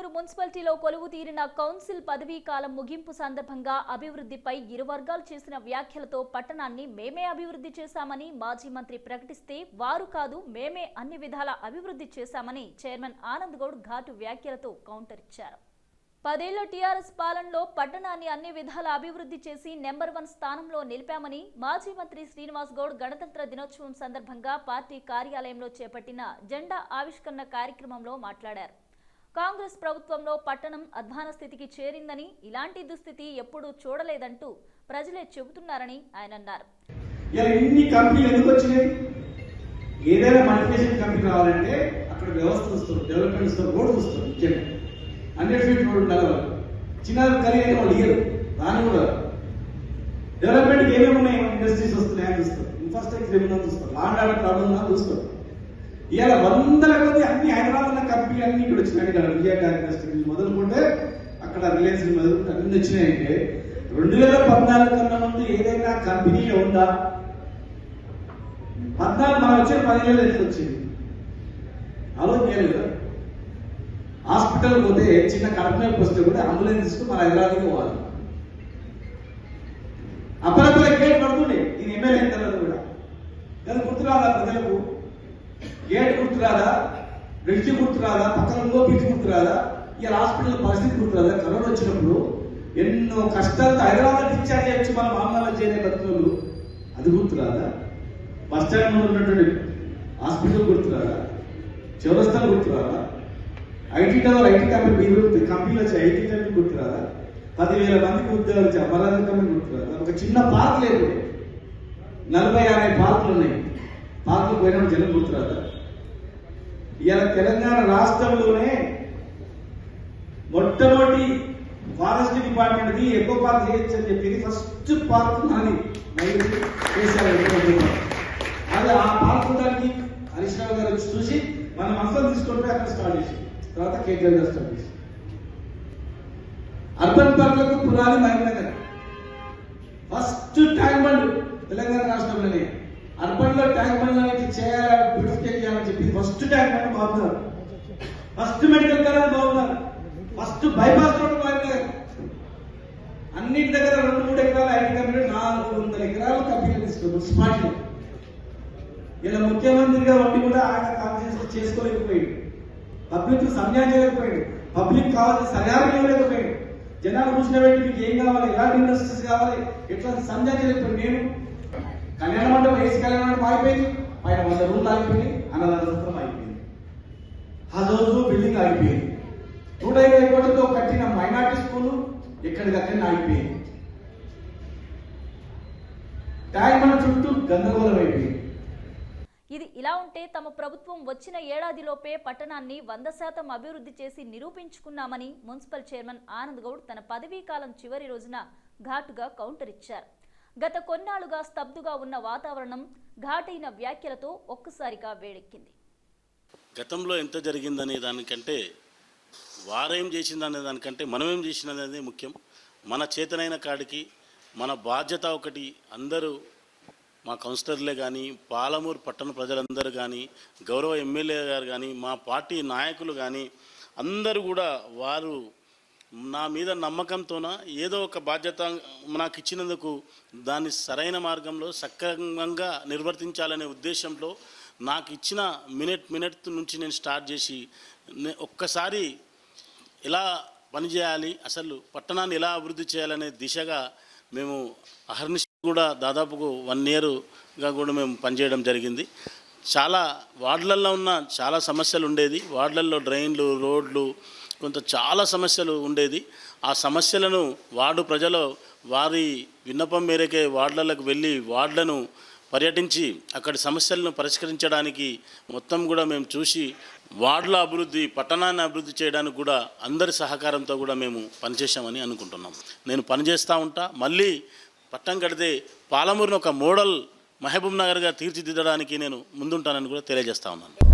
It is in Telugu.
పాలమూరు మున్సిపాలిటీలో కొలువు తీరిన కౌన్సిల్ పదవీ కాలం ముగింపు సందర్భంగా అభివృద్ధిపై ఇరు వర్గాలు చేసిన వ్యాఖ్యలతో పట్టణాన్ని మేమే అభివృద్ధి చేశామని మాజీ మంత్రి ప్రకటిస్తే వారు కాదు మేమే అన్ని విధాల అభివృద్ధి చేశామని చైర్మన్ ఆనంద్ గౌడ్ ఘాటు వ్యాఖ్యలతో కౌంటర్ ఇచ్చారు. పదేళ్ళ టీఆర్ఎస్ పాలనలో పట్టణాన్ని అన్ని విధాల అభివృద్ధి చేసి నెంబర్ వన్ స్థానంలో నిలిపామని మాజీ మంత్రి శ్రీనివాస్ గౌడ్ గణతంత్ర దినోత్సవం సందర్భంగా పార్టీ కార్యాలయంలో చేపట్టిన జెండా ఆవిష్కరణ కార్యక్రమంలో మాట్లాడారు. కాంగ్రెస్ ప్రభుత్వంలో పట్టణం అధ్వాన స్థితికి చేరిందని ఇలాంటి దుస్థితి ఎప్పుడూ చూడలేదంటూ ప్రజలే చెబుతున్నారని ఆయన అన్నారు. ఇన్ని కంపెనీలు ఎందుకు వచ్చినాయి? ఏదైనా మల్టీనేషనల్ కంపెనీ రావాలంటే అక్కడ వ్యవస్థ చూస్తారు డెవలప్మెంట్ చూస్తారు రోడ్ చూస్తారు ముఖ్యంగా. హండ్రెడ్ ఫీట్ రోడ్ ఉండాలి చిన్న కలిగి వాళ్ళు ఇయ్యరు కూడా. డెవలప్మెంట్కి ఏమేమి ఉన్నాయి? ఇండస్ట్రీస్ వస్తున్నాయని చూస్తారు. ఇన్ఫ్రాస్ట్రక్చర్ ఏమైనా చూస్తారు? లాండ్ ఆర్డర్ ప్రాబ్లం ఉందా చూస్తారు. ఇవాళ వందల కొద్ది అన్ని ఆయన ఉన్న కంపెనీలు అన్ని ఇక్కడ వచ్చినాయి ఇక్కడ విజయ ఇండస్ట్రీ మొదలుకుంటే అక్కడ రిలయన్స్ మొదలుకుంటే అన్ని వచ్చినాయంటే రెండు వేల పద్నాలుగు కన్నా ముందు ఏదైనా కంపెనీ ఉందా? పద్నాలుగు మనం వచ్చే పదివేలు ఎందుకు వచ్చింది? ఆలోచన చేయలేదు హాస్పిటల్ పోతే చిన్న కడపనొప్పి వస్తే కూడా అంబులెన్స్ మన హైదరాబాద్కి పోవాలి. అప్పుడప్పుడు గేట్ పడుతుండే ఇది ఎమ్మెల్యే అయిన తర్వాత కూడా. అది గుర్తురాదా ప్రజలకు? గేట్ గుర్తురాదా? బ్రిడ్జి గుర్తురాదా? పక్కన ఇంకో గుర్తురాదా? ఇలా హాస్పిటల్ పరిస్థితి గుర్తురాదా? కరోనా వచ్చినప్పుడు ఎన్నో కష్టాలతో హైదరాబాద్ డిశ్చార్జ్ చేయొచ్చు మన మామూలు చేయలే బతుకులు. అది గుర్తురాదా? బస్ స్టాండ్ ఉన్నటువంటి హాస్పిటల్ గుర్తురాదా? చౌరస్తాలు గుర్తురాదా? ఐటీ టవర్ ఐటీ కంపెనీ మీరు కంపెనీలు వచ్చి ఐటీ కంపెనీ గుర్తురాదా? పదివేల మందికి ఉద్యోగాలు వచ్చి అమరావతి కంపెనీ గుర్తురాదా? ఒక చిన్న పార్క్ లేదు. నలభై యాభై పార్కులు ఉన్నాయి. పార్కులు పోయినప్పుడు జనం గుర్తురాదా? ఇలా తెలంగాణ రాష్ట్రంలోనే మొట్టమొదటి ఫారెస్ట్ డిపార్ట్మెంట్కి ఎక్కువ పార్క్ చేయొచ్చు అని చెప్పి ఫస్ట్ పార్క్ నాది. చేశారు అది ఆ పార్క్ దానికి హరీష్ రావు గారు వచ్చి చూసి మనం అసలు తీసుకుంటే అక్కడ స్టార్ట్ చేసి తర్వాత కేటీఆర్ గారు స్టార్ట్ చేసి. అర్బన్ పార్కులకు పునాది Mahilanagar first tank bund Telangana రాష్ట్రంలోనే. అర్బన్లో ట్యాంక్ బండ్ అనేది చేయాలి? బ్యూటిఫికేట్ చేయాలని చెప్పి ఫస్ట్ ట్యాంక్ బండ్ బాగున్నారు ఫస్ట్ మెడికల్ కాలేజ్ బాగున్నారు ఫస్ట్ బైపాస్ రోడ్ బాగున్నారు అన్నిటి దగ్గర రెండు మూడు ఎకరాలు ఐదు కంపెనీ నాలుగు వందల ఎకరాలు కంపెనీ తీసుకున్నారు మున్సిపాలిటీ ఇలా ముఖ్యమంత్రిగా ఉండి కూడా ఆయన కాన్ఫిడెన్స్ చేసుకోలేకపోయాడు. పబ్లిక్ సంజాయం చేయలేకపోయాడు పబ్లిక్ కావాలి సరిహారం ఇవ్వలేకపోయాడు. జనాలు కూర్చున్న పెట్టి మీకు ఏం కావాలి? ఎలాంటి ఇండస్ట్రీస్ కావాలి? ఎట్లా సంజాయం చేయలేకపోయాడు. నేను కళ్యాణ మండపం వేసి కళ్యాణ మండపం ఆగిపోయింది. పైన వంద రూమ్లు ఆగిపోయింది అన్నదాన సత్రం ఆగిపోయింది. రోజు బిల్డింగ్ ఆగిపోయింది. నూట ఇరవై కోట్లతో కట్టిన మైనార్టీ స్కూల్ ఎక్కడికక్కడ ఆగిపోయింది. ట్యాంక్ చుట్టూ గందరగోళం అయిపోయింది. ఇది ఇలా ఉంటే తమ ప్రభుత్వం వచ్చిన ఏడాదిలోపే పట్టణాన్ని వంద శాతం అభివృద్ధి చేసి నిరూపించుకున్నామని మున్సిపల్ చైర్మన్ ఆనంద్ గౌడ్ తన పదవీ కాలం చివరి రోజున ఘాటుగా కౌంటర్ ఇచ్చారు. గత కొన్నాళ్ళుగా స్తబ్దుగా ఉన్న వాతావరణం ఘాటైన వ్యాఖ్యలతో ఒక్కసారిగా వేడెక్కింది. గతంలో ఎంత జరిగిందనే దానికంటే వారేం చేసిందనే దానికంటే మనం ఏం చేసినది ముఖ్యం. మన చేతనైన కాడికి మన బాధ్యత ఒకటి అందరూ మా కౌన్సిలర్లే కానీ పాలమూరు పట్టణ ప్రజలందరూ కానీ గౌరవ ఎమ్మెల్యే గారు కానీ మా పార్టీ నాయకులు కానీ అందరూ కూడా వారు నా మీద నమ్మకంతోన ఏదో ఒక బాధ్యత నాకు ఇచ్చినందుకు దాన్ని సరైన మార్గంలో సక్రమంగా నిర్వర్తించాలనే ఉద్దేశంలో నాకు ఇచ్చిన మినిట్ మినిట్ నుంచి నేను స్టార్ట్ చేసి ఒక్కసారి ఎలా పనిచేయాలి అసలు పట్టణాన్ని ఎలా అభివృద్ధి చేయాలనే దిశగా మేము అహర్నిశ కూడా దాదాపుకు వన్ ఇయర్గా కూడా మేము పనిచేయడం జరిగింది. చాలా వార్డులలో ఉన్న చాలా సమస్యలు ఉండేది వార్డులలో డ్రైన్లు రోడ్లు కొంత చాలా సమస్యలు ఉండేది. ఆ సమస్యలను వార్డు ప్రజలు వారి విన్నపం మేరకే వార్డులకు వెళ్ళి వార్డులను పర్యటించి అక్కడి సమస్యలను పరిష్కరించడానికి మొత్తం కూడా మేము చూసి వార్డుల అభివృద్ధి పట్టణాన్ని అభివృద్ధి చేయడానికి కూడా అందరి సహకారంతో కూడా మేము పనిచేశామని అనుకుంటున్నాం. నేను పనిచేస్తూ ఉంటా. మళ్ళీ పట్టం కడితే పాలమూరును ఒక మోడల్ మహబూబ్ నగర్గా తీర్చిదిద్దడానికి నేను ముందుంటానని కూడా తెలియజేస్తా ఉన్నాను.